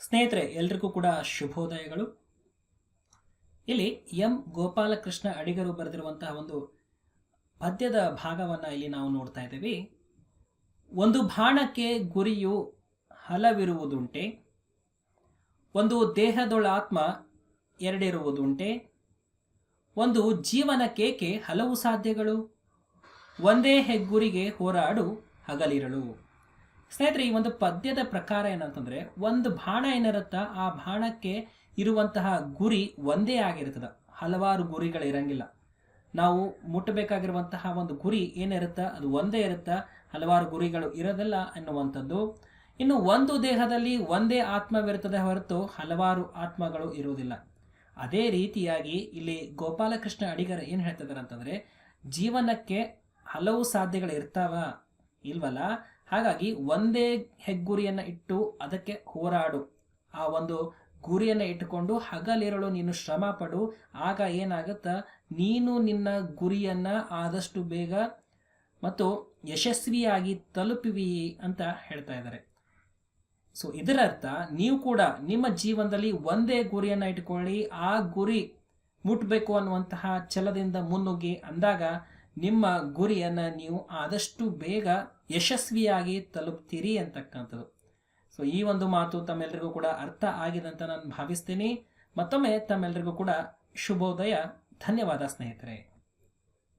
ಸ್ನೇಹಿತರೆ, ಎಲ್ರಿಗೂ ಕೂಡ ಶುಭೋದಯಗಳು. ಇಲ್ಲಿ ಎಂ. ಗೋಪಾಲಕೃಷ್ಣ ಅಡಿಗರು ಬರೆದಿರುವಂತಹ ಒಂದು ಪದ್ಯದ ಭಾಗವನ್ನು ಇಲ್ಲಿ ನಾವು ನೋಡ್ತಾ ಇದ್ದೀವಿ. ಒಂದು ಬಾಣಕ್ಕೆ ಗುರಿಯು ಹಲವಿರುವುದುಂಟೆ, ಒಂದು ದೇಹದೊಳಾತ್ಮ ಎರಡಿರುವುದುಂಟೆ, ಒಂದು ಜೀವನಕ್ಕೇಕೆ ಹಲವು ಸಾಧ್ಯಗಳು, ಒಂದೇ ಹೆಗ್ಗುರಿಗೆ ಹೋರಾಡು ಹಗಲಿರಳು. ಸ್ನೇಹಿತರೆ, ಈ ಒಂದು ಪದ್ಯದ ಪ್ರಕಾರ ಏನಂತಂದ್ರೆ, ಒಂದು ಬಾಣ ಏನಿರುತ್ತ, ಆ ಬಾಣಕ್ಕೆ ಇರುವಂತಹ ಗುರಿ ಒಂದೇ ಆಗಿರ್ತದ ಹಲವಾರು ಗುರಿಗಳು ಇರಂಗಿಲ್ಲ. ನಾವು ಮುಟ್ಟಬೇಕಾಗಿರುವಂತಹ ಒಂದು ಗುರಿ ಏನಿರುತ್ತ, ಅದು ಒಂದೇ ಇರುತ್ತ, ಹಲವಾರು ಗುರಿಗಳು ಇರೋದಿಲ್ಲ ಅನ್ನುವಂಥದ್ದು ಇನ್ನು ಒಂದು ದೇಹದಲ್ಲಿ ಒಂದೇ ಆತ್ಮವಿರುತ್ತದೆ ಹೊರತು ಹಲವಾರು ಆತ್ಮಗಳು ಇರುವುದಿಲ್ಲ. ಅದೇ ರೀತಿಯಾಗಿ ಇಲ್ಲಿ ಗೋಪಾಲಕೃಷ್ಣ ಅಡಿಗರ ಏನು ಹೇಳ್ತಿದ್ದಾರೆ ಅಂತಂದರೆ ಜೀವನಕ್ಕೆ ಹಲವು ಸಾಧ್ಯಗಳು ಇರ್ತಾವ, ಇಲ್ವಲ್ಲ? ಹಾಗಾಗಿ ಒಂದೇ ಹೆಗ್ಗುರಿಯನ್ನು ಇಟ್ಟು ಅದಕ್ಕೆ ಹೋರಾಡು. ಆ ಒಂದು ಗುರಿಯನ್ನು ಇಟ್ಟುಕೊಂಡು ಹಗಲಿರಳು ನೀನು ಶ್ರಮ ಪಡು. ಆಗ ಏನಾಗುತ್ತ? ನೀನು ನಿನ್ನ ಗುರಿಯನ್ನ ಆದಷ್ಟು ಬೇಗ ಮತ್ತು ಯಶಸ್ವಿಯಾಗಿ ತಲುಪಿವಿ ಅಂತ ಹೇಳ್ತಾ ಇದ್ದಾರೆ. ಸೊ ಇದರರ್ಥ ನೀವು ಕೂಡ ನಿಮ್ಮ ಜೀವನದಲ್ಲಿ ಒಂದೇ ಗುರಿಯನ್ನು ಇಟ್ಕೊಳ್ಳಿ ಆ ಗುರಿ ಮುಟ್ಟಬೇಕು ಅನ್ನುವಂತಹ ಛಲದಿಂದ ಮುನ್ನುಗ್ಗಿ ಅಂದಾಗ ನಿಮ್ಮ ಗುರಿಯನ್ನು ನೀವು ಆದಷ್ಟು ಬೇಗ ಯಶಸ್ವಿಯಾಗಿ ತಲುಪ್ತೀರಿ ಅಂತಕ್ಕಂಥದ್ದು. ಸೊ ಈ ಒಂದು ಮಾತು ತಮ್ಮೆಲ್ಲರಿಗೂ ಕೂಡ ಅರ್ಥ ಆಗಿದೆ ಅಂತ ನಾನು ಭಾವಿಸ್ತೀನಿ. ಮತ್ತೊಮ್ಮೆ ತಮ್ಮೆಲ್ಲರಿಗೂ ಕೂಡ ಶುಭೋದಯ. ಧನ್ಯವಾದ ಸ್ನೇಹಿತರೆ.